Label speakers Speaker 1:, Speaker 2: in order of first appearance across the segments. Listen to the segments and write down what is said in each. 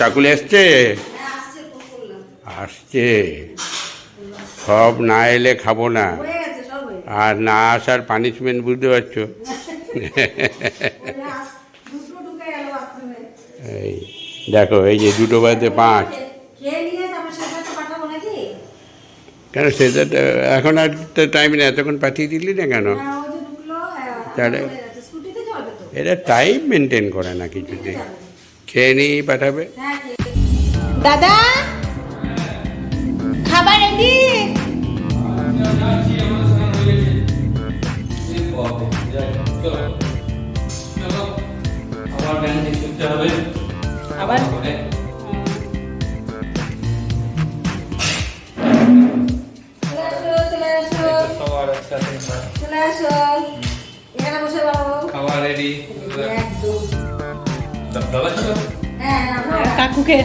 Speaker 1: টাকুলে আসছে আসছে সব না এলে খাব না। আর না আসার পানিশমেন্ট বুঝতে পারছ। এই দেখো এই যে দুটো বাজে পাঁচ? কেন সেটা এখন আর তো টাইম নেই এতক্ষণ পাঠিয়ে দিলি না কেন তাহলে? এটা টাইম মেনটেন করে না কিছুতে খেয়ে নিয়েই পাঠাবে
Speaker 2: দাদা খাবার রেডি
Speaker 3: আবার হবে
Speaker 2: আবার?
Speaker 3: করে
Speaker 4: চলে আসো, চলে। এখানে বসে বাবু।
Speaker 3: খাবার রেডি
Speaker 4: একদম।
Speaker 2: কাকুকে।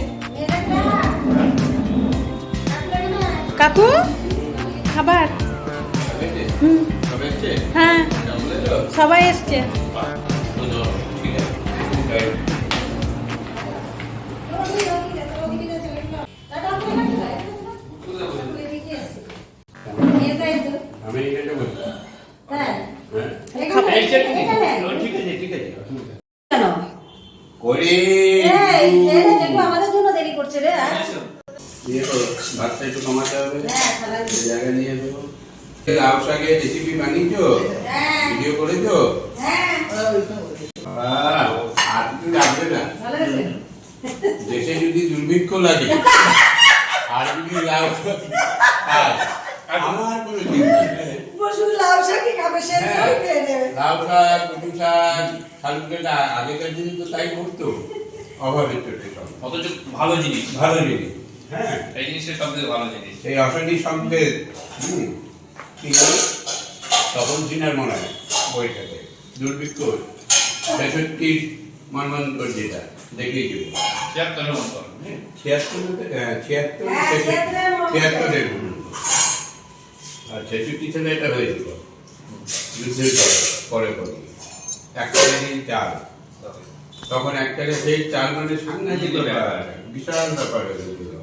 Speaker 2: কাকু? খাবার? হ্যাঁ। সবাই এসছে।
Speaker 1: শাকের রেসিপি বানিয়েছো?
Speaker 4: হ্যাঁ,
Speaker 1: ভিডিও করেছ?
Speaker 4: হ্যাঁ।
Speaker 1: আর কিছু লাগবে না? দেশে যদি দুর্ভিক্ষ লাগে আর যদি লাউ আমার কোনো চিন্তা নেই।
Speaker 4: লাউ শাকই খাবে, সেদ্ধই
Speaker 1: লাউ শাক কচু শাক শালুকেটা আগেকার দিনে তো তাই করতো। অভাবের চোটে
Speaker 3: অথচ ভালো জিনিস।
Speaker 1: ভালো জিনিস। হ্যাঁ
Speaker 3: এই জিনিসের সব থেকে ভালো জিনিস।
Speaker 1: সেই অশনি হুম। জানো তপন সিনহার মনে বইটাতে দুর্ভিক্ষ ছেষট্টি মর্মান্তর যেটা দেখিয়েছিল
Speaker 3: ছিয়াত্তরের মতো
Speaker 1: ছিয়াত্তর ছিয়াত্তর
Speaker 4: ছিয়াত্তরের
Speaker 1: আর ছেষট্টি সালে এটা হয়েছিল যুদ্ধের পরে পরে একটা চাল তখন একটা সেই চাল মানে সাংঘাতিক বিশাল ব্যাপার হয়েছিল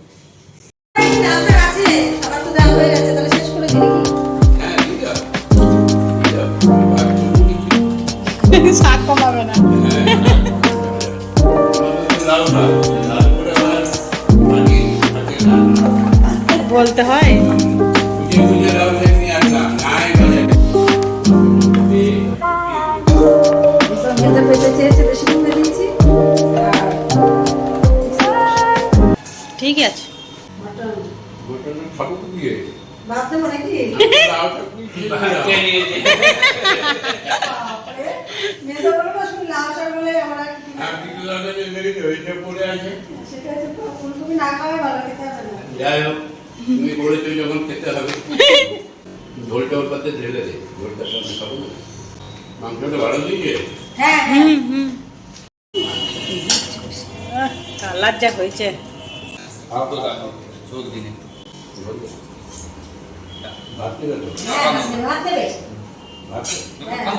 Speaker 4: হবে আছে।
Speaker 1: যাই হোক তুমি বলেছ যখন খেতে হবে ঝোলটা ওর পাতে ঢেলে দে ঝোলটা সঙ্গে খাব না মাংসটা ভালো দিয়েছে
Speaker 4: হ্যাঁ।
Speaker 2: হুম হুম। কালার যা হয়েছে।
Speaker 3: ভাব তো দেখো
Speaker 1: ভাত দেবে
Speaker 4: হ্যাঁ, ভাত দেবে?
Speaker 1: ভাত
Speaker 4: হ্যাঁ।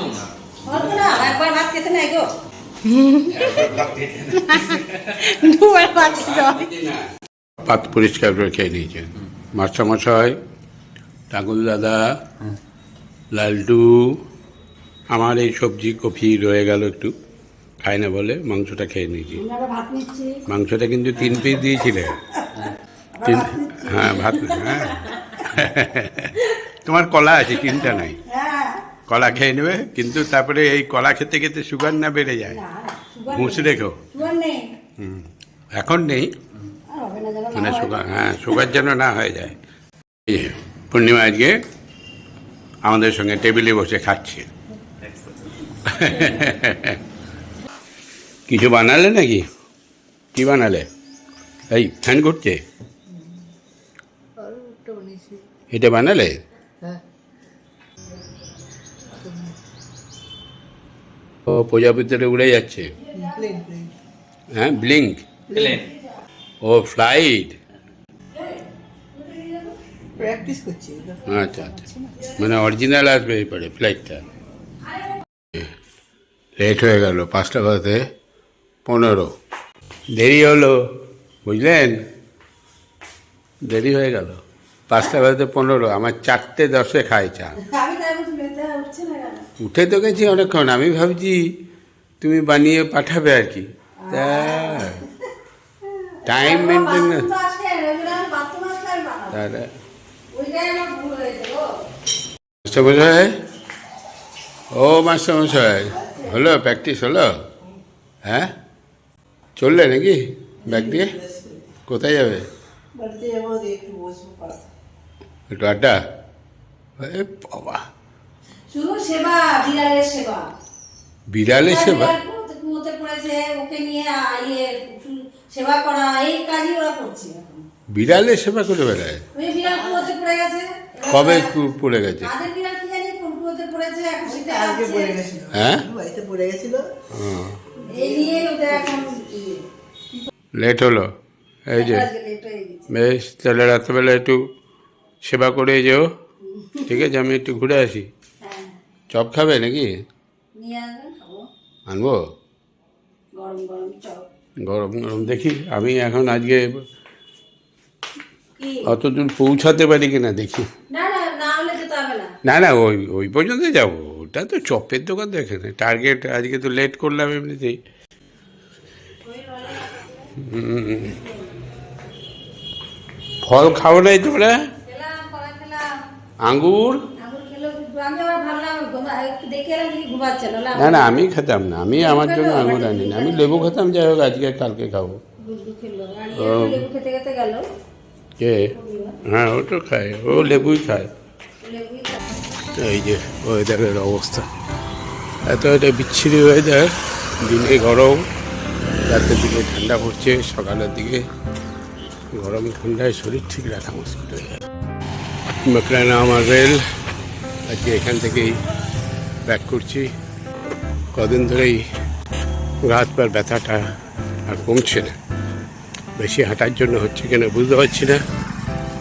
Speaker 3: খাব না
Speaker 4: একবার ভাত খেতে নাই গো।
Speaker 2: দুবার ভাত
Speaker 1: পাত পরিষ্কার করে খেয়ে নিয়েছেন। মাস্টারমশাই ঠাকুর দাদা লালটু আমার এই সবজি কফি রয়ে গেল একটু। খাই না বলে মাংসটা খেয়ে নিয়েছি। মাংসটা কিন্তু তিন পিস দিয়েছিলে। তিন হ্যাঁ ভাত হ্যাঁ। তোমার কলা আছে চিন্তা নাই। কলা খেয়ে নেবে কিন্তু তারপরে এই কলা খেতে খেতে সুগার না বেড়ে যায়?
Speaker 4: সুগার
Speaker 1: রেখো। হুম। এখন নেই। মানে সুগার হ্যাঁ সুগার যেন না হয়ে যায়। পূর্ণিমা আজকে আমাদের সঙ্গে টেবিলে বসে খাচ্ছে। কিছু বানালে নাকি? কি বানালে? এই ফ্যান ঘুরছে? এটা বানালে? ও প্রজাপতিটা উড়ে যাচ্ছে। হ্যাঁ ব্লিঙ্ক ও ফ্লাইট
Speaker 5: প্র্যাকটিস করছি
Speaker 1: আচ্ছা আচ্ছা। মানে অরিজিনাল আসবে এরপরে ফ্লাইটটা লেট হয়ে গেল পাঁচটা বাজতে পনেরো। দেরি হলো বুঝলেন? দেরি হয়ে গেল। পাঁচটা বাজতে পনেরো আমার চারটে দশে খাই চা।
Speaker 4: আমি তাই বলছি মেয়েটা উঠছে না কেন?
Speaker 1: উঠে তো গেছি অনেকক্ষণ আমি ভাবছি তুমি বানিয়ে পাঠাবে আর কি। তা টাইম মেনটেন। তাহলে। মাস্টারমশাই? ও মাস্টারমশাই হলো প্র্যাকটিস হলো? হ্যাঁ? চললে নাকি ব্যাগ দিয়ে? কোথায় যাবে?
Speaker 5: বাড়িতে যাব একটু বসবো।
Speaker 1: একটু আড্ডা? এ বাবা।
Speaker 4: শুধু সেবা বিড়ালের সেবা।
Speaker 1: বিড়ালের সেবা?
Speaker 4: কুয়োতে- পড়েছে ওকে নিয়ে আ- ইয়ে সেবা করা এই কাজই ওরা করছে
Speaker 1: বিড়ালের সেবা করে বেড়ায়?
Speaker 4: ওই বিড়াল কুয়োতে পড়ে গেছে।
Speaker 1: কবে পড়ে গেছে?
Speaker 4: কাদের বিড়াল কি জানি কোন কুয়োতে পড়েছে এখন সেটা
Speaker 5: আজকে পড়ে গেছিল।
Speaker 1: হ্যাঁ?
Speaker 5: বাড়িতে পড়ে গেছিল।
Speaker 1: হুম,
Speaker 4: এই নিয়ে ওদের এখন ইয়ে,
Speaker 1: লেট হলো। এই যে। বেশ তাহলে রাত্রেবেলা একটু সেবা করে যেও। ঠিক আছে আমি একটু ঘুরে আসি।
Speaker 4: হ্যাঁ।
Speaker 1: চপ খাবে নাকি? আনব?
Speaker 4: গরম গরম
Speaker 1: দেখি। আমি এখন আজকে অত দূর পৌঁছাতে পারি কিনা দেখি।
Speaker 4: না না না না।
Speaker 1: না না ওই ওই পর্যন্ত যাব। ওটা তো চপের দোকান দেখে এখানে। টার্গেট আজকে তো লেট করলাম এমনিতেই। ফল খাও নাই তোমরা?
Speaker 4: ঘুমাচ্ছে না
Speaker 1: না আমি খেতাম না আমি আমার জন্য আঙুর আনি না আমি লেবু খেতাম যাই হোক আজকে কালকে খাব। কে? হ্যাঁ ও তো খায় ও লেবুই খায়। এই যে ওয়েদারের অবস্থা। এত এটা বিচ্ছিরি ওয়েদার দিনে গরম রাতের দিকে ঠান্ডা পড়ছে সকালের দিকে গরম ঠান্ডায় শরীর ঠিক রাখা মুশকিল হয়ে যায় মকরানা আমার রেল আজকে এখান থেকেই ব্যাক করছি। কদিন ধরেই হাত পার ব্যথাটা আর কমছে না। বেশি হাঁটার জন্য হচ্ছে কিনা বুঝতে পারছি না।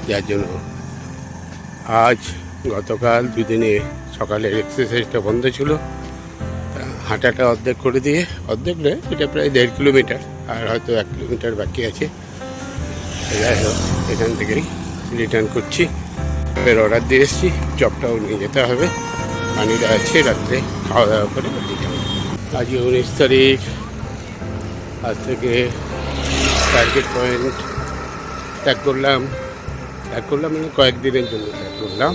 Speaker 1: যার জন্য আজ গতকাল দুদিনে সকালের এক্সারসাইজটা বন্ধ ছিল। হাঁটাটা অর্ধেক করে দিয়ে, অর্ধেক নয় এটা প্রায় দেড় কিলোমিটার, আর হয়তো এক কিলোমিটার বাকি আছে। যাই হোক, এখান থেকেই রিটার্ন করছি। এর অর্ডার দিয়ে এসেছি। চপটাও নিয়ে যেতে হবে। পানিটা আছে, রাত্রে খাওয়া দাওয়া করে বাড়ি যাব। উনিশ তারিখ। আজ থেকে টার্গেট পয়েন্ট ত্যাগ করলাম। ত্যাগ করলাম মানে কয়েকদিনের জন্য ত্যাগ করলাম।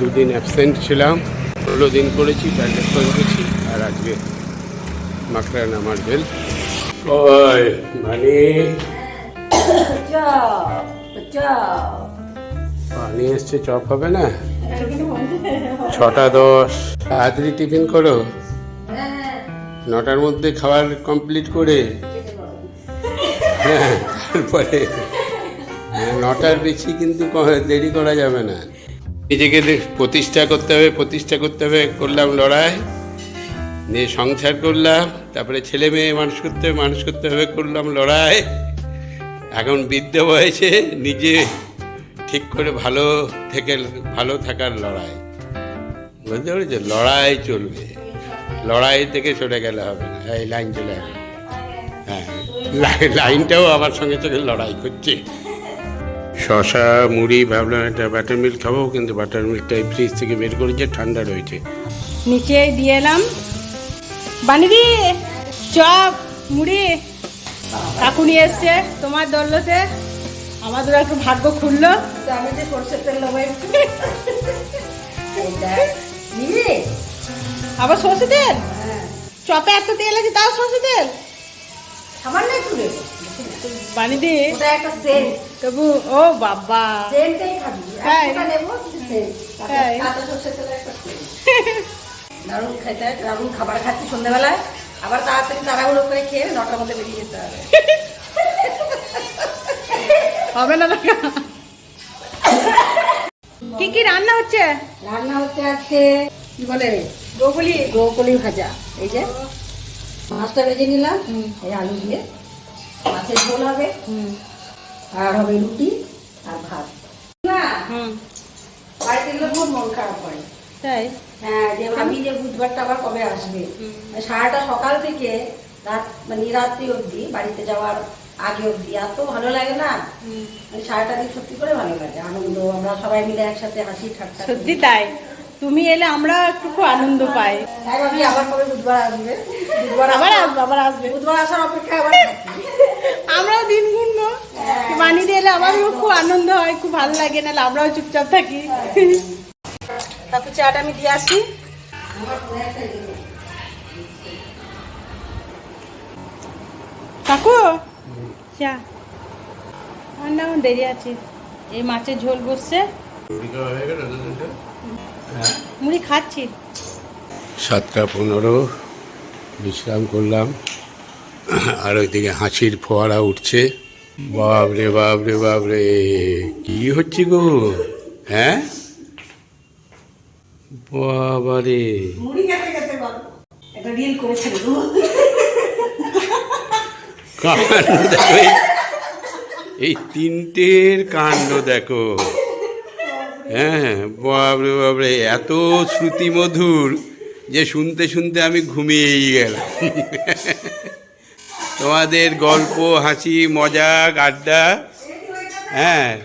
Speaker 1: দুদিন অ্যাবসেন্ট ছিলাম। ষোলো দিন করেছি টার্গেট পয়েন্ট গেছি আর আজকে মাকড়ান আমার বেল মানে পানি এসছে চপ হবে না? ছটা দশ। তাড়াতাড়ি টিফিন করো। নটার মধ্যে খাবার কমপ্লিট করে। হ্যাঁ তারপরে হ্যাঁ, নটার বেশি কিন্তু দেরি করা যাবে না। নিজেকে প্রতিষ্ঠা করতে হবে প্রতিষ্ঠা করতে হবে। করলাম লড়াই নিয়ে সংসার করলাম তারপরে ছেলে মেয়ে মানুষ করতে হবে মানুষ করতে হবে করলাম লড়াই। এখন বৃদ্ধ বয়সে নিজে ঠিক করে ভালো থেকে, ভালো থাকার লড়াই। বুঝতে পেরেছ? লড়াই চলবে। লড়াই থেকে সরে গেলে হবে না। এই লাইন চলে আসবে হ্যাঁ লাই- লাইনটাও আমার সঙ্গে সঙ্গে লড়াই করছে। শশা, মুড়ি, ভাবলাম একটা বাটার মিল্ক খাব, কিন্তু বাটার মিল্কটাই ফ্রিজ থেকে বের করেছে, ঠান্ডা রয়েছে।
Speaker 2: নিচে দিয়ে এলাম। বানিদি, চপ, মুড়ি। কাকু নিয়ে এসছে, তোমার দৌলতে আমাদের একটু ভাগ্য খুললো।
Speaker 4: তো আমি যে সরষের তেল নেব?
Speaker 2: আবার সর্ষে তেল?
Speaker 4: হ্যাঁ।
Speaker 2: চপে এত তেল আছে তাও সর্ষে তেল।
Speaker 4: একটু সেন্ট
Speaker 2: তবু ও বাবা।
Speaker 4: সেন্টটাই খাবি। একটা নেব দারুণ খেতে দারুণ খাবার খাচ্ছি সন্ধ্যাবেলায়। আবার তাড়াতাড়ি তাড়াহুড়ো করে খেয়ে নটার মধ্যে বেরিয়ে যেতে হবে।
Speaker 2: হবে না দেখা কি কি রান্না হচ্ছে?
Speaker 4: রান্না হচ্ছে আজকে কি বলে?
Speaker 2: গোগুলি
Speaker 4: ব্রোকলি ভাজা। এই যে মাছটা ভেজে নিলাম এই আলু দিয়ে। মাছের ঝোল হবে। আর হবে রুটি আর ভাত। না? বাড়িতে গেলে খুব মন খারাপ হয়
Speaker 2: তাই?
Speaker 4: হ্যাঁ যে ভাবি যে বুধবারটা আবার কবে আসবে। সারাটা সকাল থেকে রাত মানে রাত্রি অবধি বাড়িতে যাওয়ার আগে অবধি। এত ভালো লাগে না? সারাটা দিন সত্যি করে ভালো লাগে। আনন্দ আমরা সবাই মিলে একসাথে হাসি ঠাট্টা
Speaker 2: সত্যি তাই। তুমি এলে আমরা একটু খুব আনন্দ পাই।
Speaker 4: তাই ভাবি আবার কবে বুধবার আসবে? বুধবার
Speaker 2: আবার আসব। আবার আসবে।
Speaker 4: বুধবার আসার অপেক্ষায় আবার থাকি।
Speaker 2: আমরাও দিন গুনবো বানিয়ে এলে আমারও খুব আনন্দ হয় খুব ভালো লাগে নাহলে আমরাও চুপচাপ থাকি। তারপর চাটা আমি দিয়ে আসি। কাকু চা। আমার দেরি আছে। এই মাছের ঝোল বসছে।
Speaker 1: হয়ে
Speaker 2: মুড়ি খাচ্ছি।
Speaker 1: সাতটা পনেরো বিশ্রাম করলাম। আর ওইদিকে হাসির ফোয়ারা উঠছে। বাবরে বাবরে বাবরে কি হচ্ছে গো? হ্যাঁ? বাবারে।
Speaker 4: মুড়ি খেতে খেতে গল্প একটা রিল করেছিল।
Speaker 1: কাণ্ড এই- তিনটের কাণ্ড দেখো। হ্যাঁ বাবরে বাবরে, এত শ্রুতি মধুর যে শুনতে শুনতে আমি ঘুমিয়েই গেলাম। তোমাদের গল্প, হাসি, মজাক, আড্ডা হ্যাঁ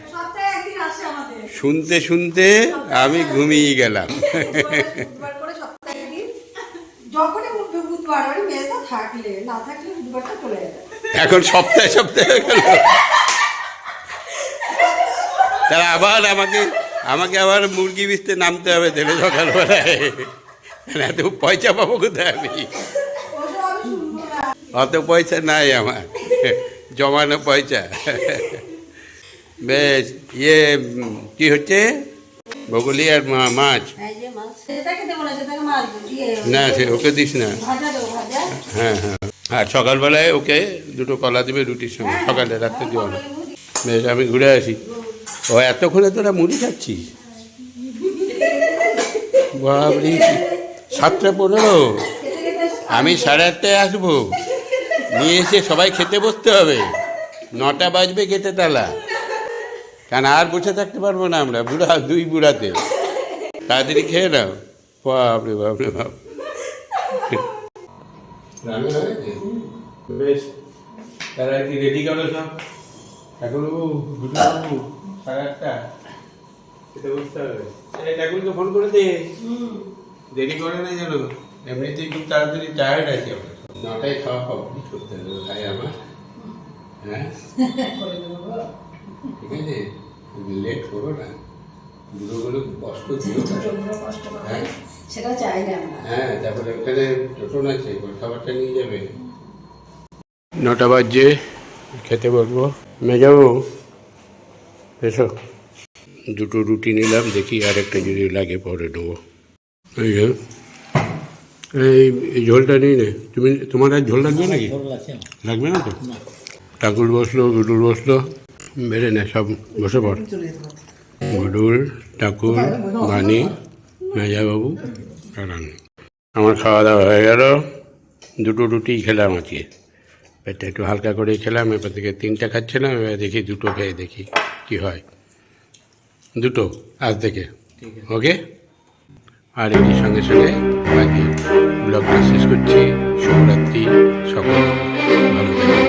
Speaker 1: শুনতে শুনতে আমি ঘুমিয়ে গেলাম।
Speaker 4: যখনই বুধবার মানে থাকলে, না থাকলে বুধবারটা চলে যাবে
Speaker 1: এখন সপ্তাহে সপ্তাহে গেল। তারা আবার আমাকে আমাকে আবার মুরগি বিচতে নামতে হবে তাহলে সকালবেলায় এত পয়সা পাবো কোথায় আমি? অত পয়সা নাই আমার, জমানো পয়সা। বেশ ইয়ে কি হচ্ছে? বগলি আর মা- মাছ। না সে ওকে দিস না। হ্যাঁ হ্যাঁ। আর সকালবেলায় ওকে দুটো কলা দেবে রুটির সঙ্গে সকালে রাত্রে দিও না বেশ আমি ঘুরে আসি। ও এতক্ষণে তোরা মুড়ি খাচ্ছিস? বাবরি সাতটা পনেরো। আমি সাড়ে আটটায় আসব। নিয়ে এসে সবাই খেতে বসতে হবে। নটা বাজবে খেতে তালা। কারণ আর বসে থাকতে পারব না আমরা বুড়া দুই বুড়াতে। তাড়াতাড়ি খেয়ে নাও। বাপরে বাপরে বাপ। বেশ তারা কি রেডি করো সব? গুডবাবু সাড়ে আটটা। খেতে বসতে হবে। ঠাকুরকে ফোন করে দে। দেরি করে না জানো এমনিতেই খুব তাড়াতাড়ি টায়ার্ড আছে আমরা। নটায় খাওয়া করতে হবে ভাই আমার? হ্যাঁ? ঠিক আছে? লেট করো না। বুড়োগুলো কষ্ট দিও।
Speaker 4: কষ্ট
Speaker 1: হ্যাঁ।
Speaker 4: সেটা চাই না
Speaker 1: হ্যাঁ তারপরে ওখানে টোটন আছে কথাবার্তা নিয়ে যাবে। নটা বাজছে খেতে বসবো। মেজাবো এসো। দুটো রুটি নিলাম দেখি আর একটা যদি লাগে পরে নেব। এই এই ঝোলটা নিই নে। তুমি তোমার আর ঝোল লাগবে নাকি? লাগবে না তো? ঠাকুর বসল গুডুল বসল। বেড়ে নে সব বসে পড়। গুডুল ঠাকুর বাণী মেজাবাবু আমার খাওয়া দাওয়া হয়ে গেল। দুটো রুটি খেলাম আজকে। পেটটা একটু হালকা করে খেলাম এরপর থেকে তিনটা খাচ্ছিলাম এবার দেখি দুটো খেয়ে দেখি কি হয়। দুটো আজ থেকে। ওকে? আর এর সঙ্গে সঙ্গে বাকি ব্লগটা শেষ করছি। শুভরাত্রি সকল ভালো থাকবেন।